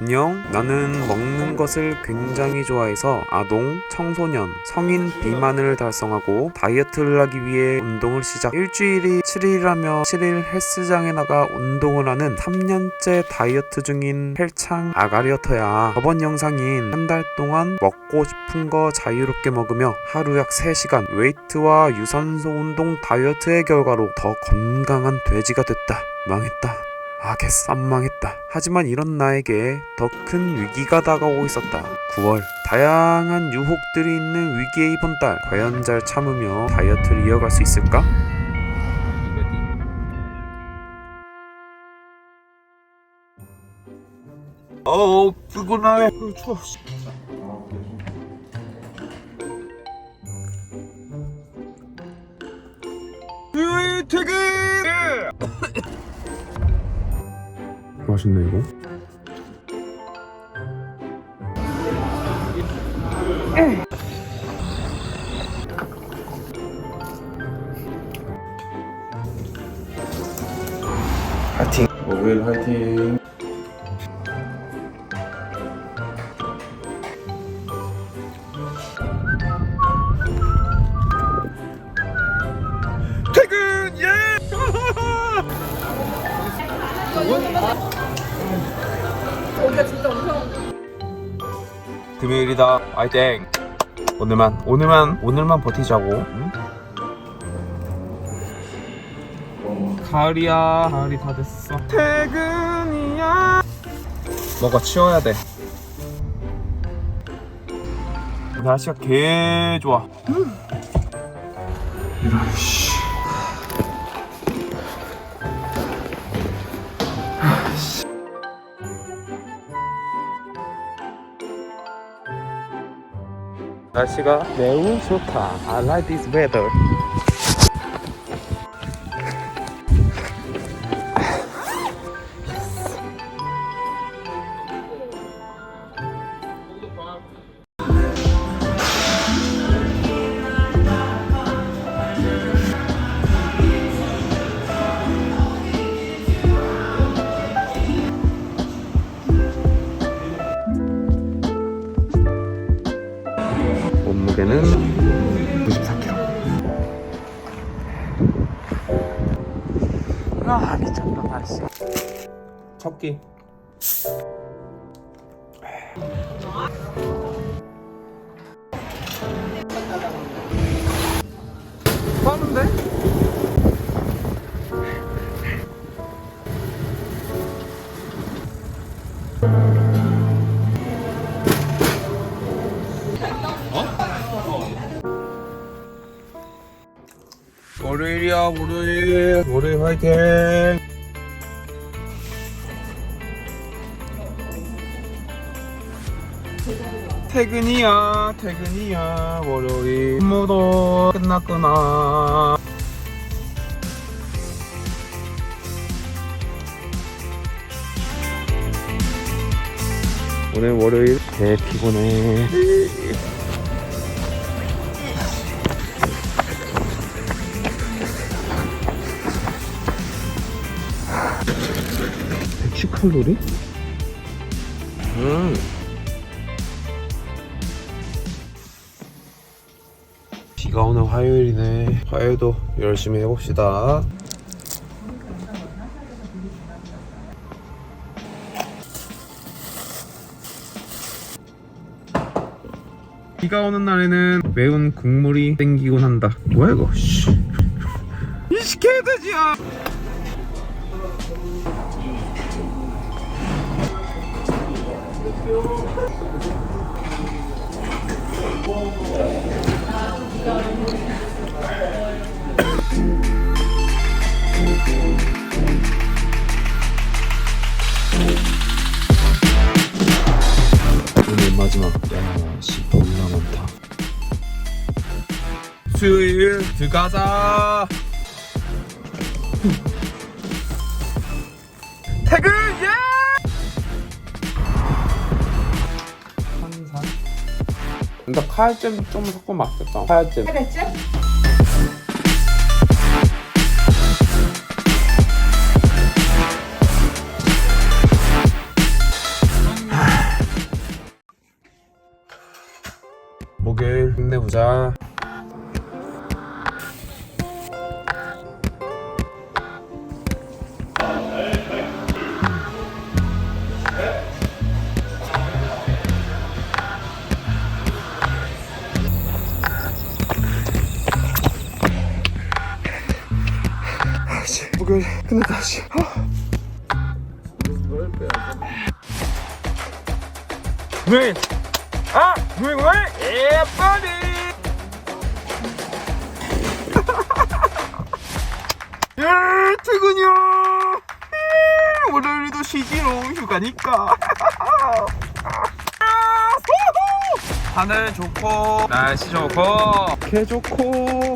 안녕. 나는 먹는 것을 굉장히 좋아해서 아동, 청소년, 성인 비만을 달성하고 다이어트를 하기 위해 운동을 시작. 일주일이 7일하며 7일 헬스장에 나가 운동을 하는 3년째 다이어트 중인 헬창 아가리어터야. 저번 영상인 한 달 동안 먹고 싶은 거 자유롭게 먹으며 하루 약 3시간 웨이트와 유산소 운동 다이어트의 결과로 더 건강한 돼지가 됐다. 망했다. 아, 개쌈 망했다. 하지만 이런 나에게 더 큰 위기가 다가오고 있었다. 9월. 다양한 유혹들이 있는 위기의 이번 달. 과연 잘 참으며 다이어트를 이어갈 수 있을까? 어우 피곤해 추워 으이 맛있네 이거. 화이팅 목요일 화이팅 금요일이다. 화이팅. 오늘만 오늘만 오늘만 버티자고. 응? 가을이야. 가을이 다 됐어. 퇴근이야. 너가 치워야 돼? 날씨가 개 좋아. 이런 씨 날씨가 매우 좋다 I like this weather 몸무게는 94kg. 아 미쳤다 날씨. 첫끼. 빠른데? 월요일이야 월요일 월요일 화이팅. 퇴근이야 퇴근이야 월요일 업무도 끝났구나. 오늘 월요일 개 피곤해. 칼로리? 음. 비가 오는 화요일이네. 화요일도 열심히 해봅시다. 비가 오는 날에는 매운 국물이 땡기곤 한다. 뭐야 이거? 씨. 이 개돼지야. 오늘 마지막 야씨 겁나 많다 수요일 들어가자 그러니까 카야잼 좀 섞어 맞겠다. 카야잼. 하겠지? 목요일 힘내보자. 무게 끝났다 씨. 왜? 아! 왜 왜? 예쁘니! 예, 퇴근이야! 예, 오늘도 쉬지로 휴가니까. 하늘 좋고 날씨 좋고 개 좋고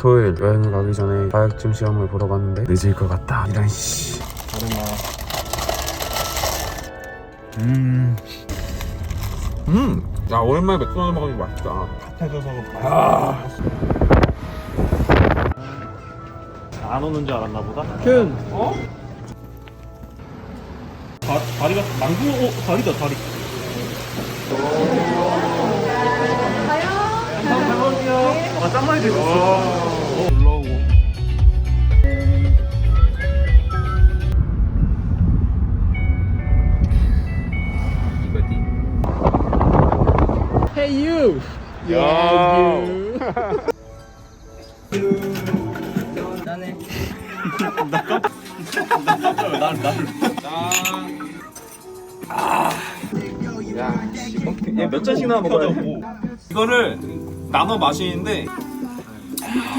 토요일 여행을 가기 전에 자격증 시험을 보러 갔는데 늦을 것 같다. 이런 씨. 음. 음. 야 오랜만에 맥주 한잔 먹으니 맛있다. 핫해져서 아. 안 오는 줄 알았나 보다. 큰. 어? 다, 다리가 망고 어, 다리다 다리. 아, 짱 많이 들었어. 몇 잔씩나 먹어야 돼? 이거를 나눠 마시는데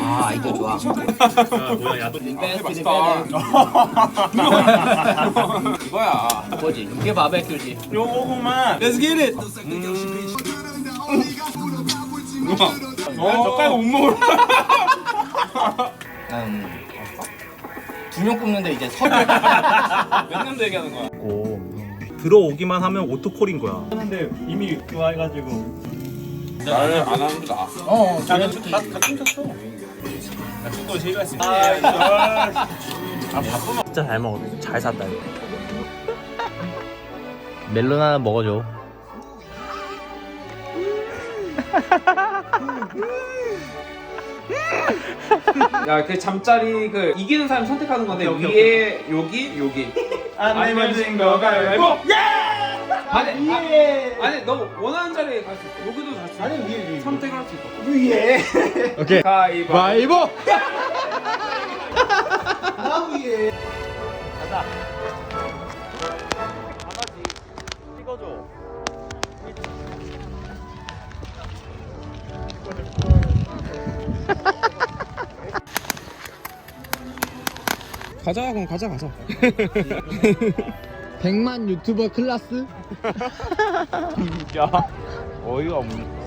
아 이거 좋아. 뭐야 야도 베스트 맛있다. 베스트. 이거야. 뭐지? 이게 바베큐지. 요거만. Let's get it. 어, 젓갈 못 먹어. 음. 두명 뽑는데 이제 서. 몇 년도 얘기하는 거야? 들어오기만 하면 오토콜인 거야. 하는데 이미 좋아해가지고. 나를 안 하는 게 나아. 어, 잘했지. 또 제가 있어. 아, 바쁘면 진짜 잘 먹어. 잘 샀다 이거. 멜론 하나 먹어줘. 야, 그 잠자리 그 이기는 사람 선택하는 건데 오케이, 오케이, 위에 여기 여기. 안 내면 진 거 가위바위보. 아니, 아, 아니 너 원하는 자리에 갈 수 있어. 여기도 갈수 있어. 아니 위에 위에. 선택을 할 수 있어. 위에. 오케이. 가위바위보. 찍어줘. 가자, 그럼 가자, 가자. 100만 유튜버 클라스? 야, 어이가 없네.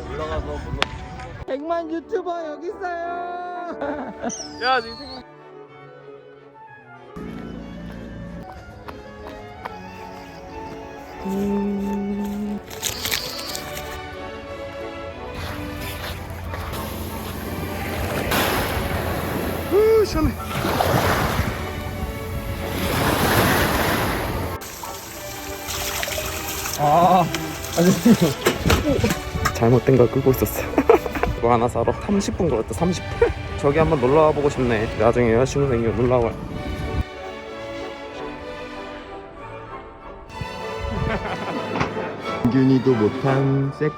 100만 유튜버 여기 있어요. 야, 지금 생각. 후, 시원해. 잘못된 걸 끄고 있었어. 이거 하나 사러 30분 걸었다. 30분. 저기 한번 놀러 와 보고 싶네. 나중에 여자친구 생기면 놀러 와. 균이도 못한 색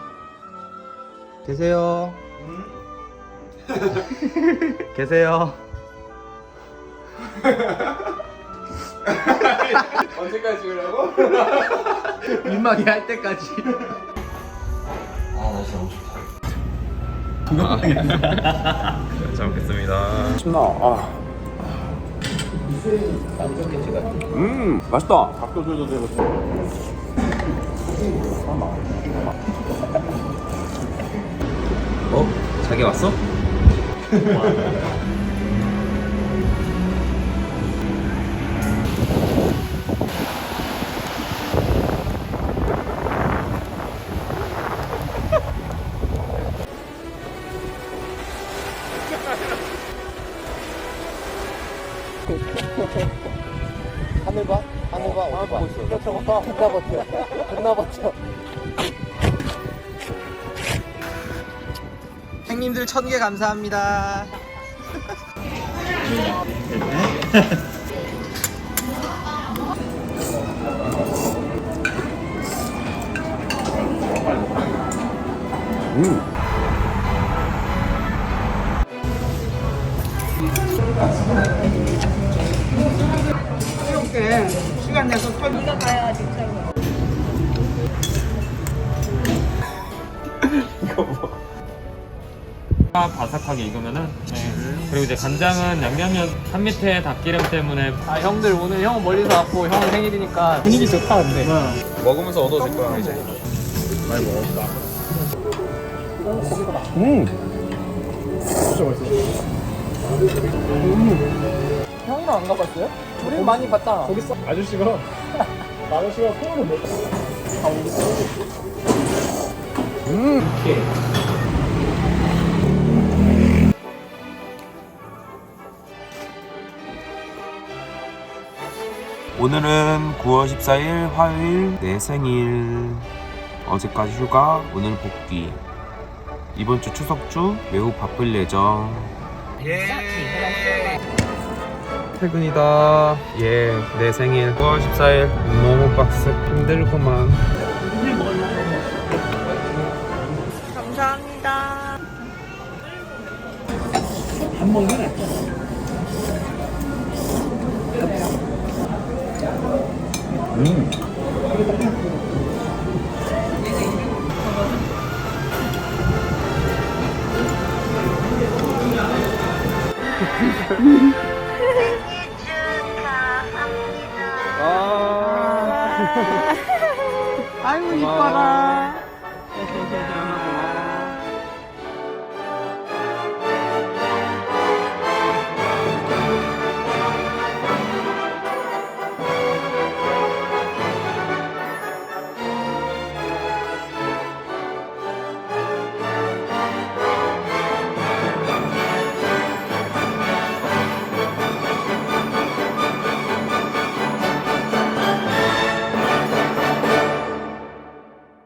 계세요 계세요 언제까지 찍으려고? 민망해 할 때까지 잘 먹겠습니다. 신나. 아. 음, 맛있다. 밥도줘도 되고. 어? 자기 왔어? 봐 존나 버텨 존나 버텨 형님들 천 개 감사합니다. 바삭하게 익으면은 네. 그리고 이제 간장은 양념면 한 밑에 닭기름 때문에. 아 형들 오늘 형 멀리서 왔고 형 생일이니까 분위기 좋다 근데. 먹으면서 얻어질 거야 이제. 형은 안 가봤어요? 우리 많이 봤잖아 거기 있어 아저씨가 아저씨가 폰으로 몇 오늘은 9월 14일 화요일 내 생일. 어제까지 휴가 오늘 복귀. 이번 주 추석 주 매우 바쁠 예정. 예 퇴근이다. 예 내 생일. 9월 14일. 너무 빡세. 힘들구만. 감사합니다. 아이고 이뻐라.